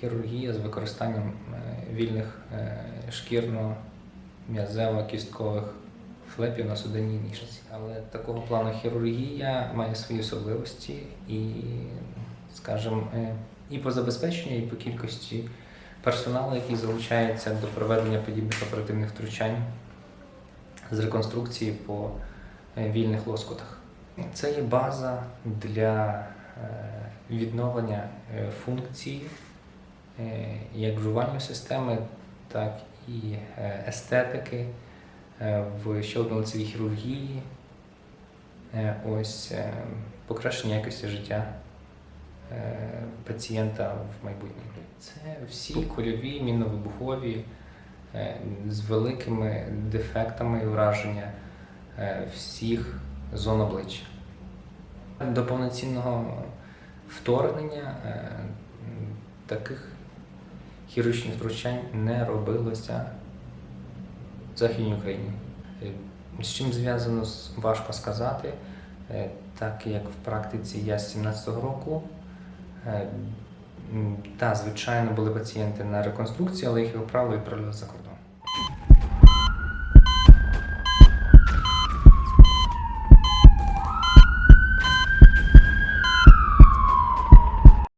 хірургія з використанням е, вільних е, шкірно-м'язево-кісткових флепів на судинній ніжці. Але такого плану хірургія має свої особливості і, скажімо, е, і по забезпеченню, і по кількості персоналу, який залучається до проведення подібних оперативних втручань з реконструкції по вільних лоскутах. Це є база для відновлення е, функцій е, як жувальної системи, так і е, естетики е, в щелепно-лицевій хірургії, е, ось е, покращення якості життя е, пацієнта в майбутньому. Це всі кульові, мінно-вибухові е, з великими дефектами і враження е, всіх зон обличчя. До повноцінного вторгнення е, таких хірургічних втручань не робилося в Західній Україні. Е, З чим зв'язано важко сказати, Е, так як в практиці я з 17-го року. Та, звичайно, були пацієнти на реконструкції, але їх, як правило, відправляли за кордон.